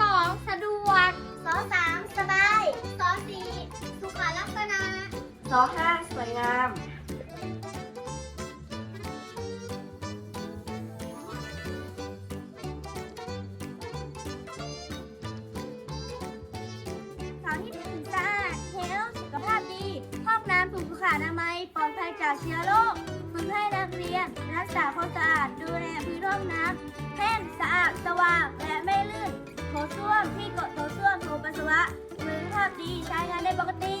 สองสะดวกสอสามสบายสอสี่สุขลักษณะสอห้าสวยงาม สาวที่หนึ่สะอาดเฮลสุขภาพดี ห้องน้ำถูกสุขอนามัยปลอดภัยจากเชื้อโรคฝึกให้นักเรียน รักษาความสะอาดดูแลพื้นห้องน้ำแห ที่เกาะวเสื้อมโถปัสสาวะหมือภาพดีใช้งานได้ปกติ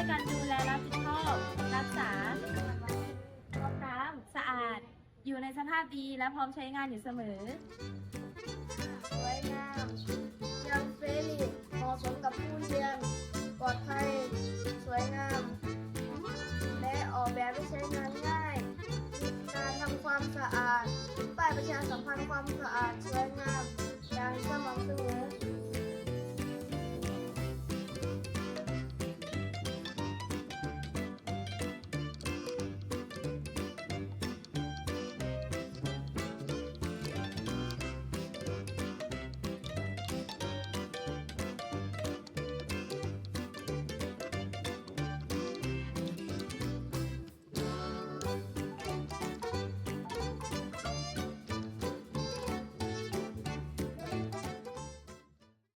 ยการดูแลรับผิดชอบรักษาห้องน้ำสะอาด อยู่ในสภาพดีและพร้อมใช้งานอยู่เสมอ สวยงามยังเฟรนี่เหมาะสมกับผู้เรียนปลอดภัย สวยงาม และออกแบบให้ใช้งานง่ายการทำความสะอาดป้ายประชาสัมพันธ์ความสะอาดสวยงามอย่างสม่ำเสมอ